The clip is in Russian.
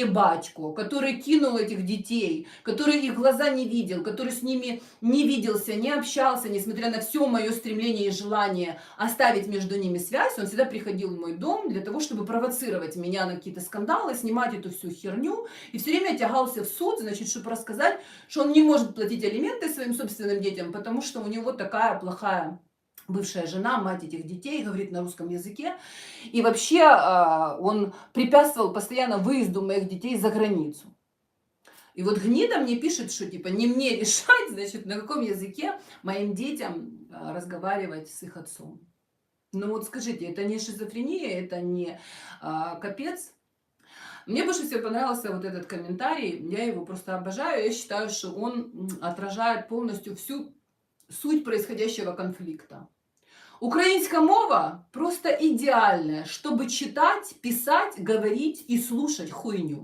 ебачку, который кинул этих детей, который их глаза не видел, который с ними не виделся, не общался, несмотря на все мое стремление и желание оставить между ними связь, он всегда приходил в мой дом для того, чтобы провоцировать меня на какие-то скандалы, снимать эту всю херню, и все время тягался в суд, значит, чтобы рассказать, что он не может платить алименты своим собственным детям, потому что у него такая плохая бывшая жена, мать этих детей, говорит на русском языке. И вообще а, он препятствовал постоянно выезду моих детей за границу. И вот гнида мне пишет, что типа не мне решать, значит, на каком языке моим детям а, разговаривать с их отцом. Ну вот скажите, это не шизофрения, это не а, капец. Мне больше всего понравился вот этот комментарий, я его просто обожаю, я считаю, что он отражает полностью всю суть происходящего конфликта. Українська мова просто ідеальна, щоб читати, писати, говорити і слушати хуйню.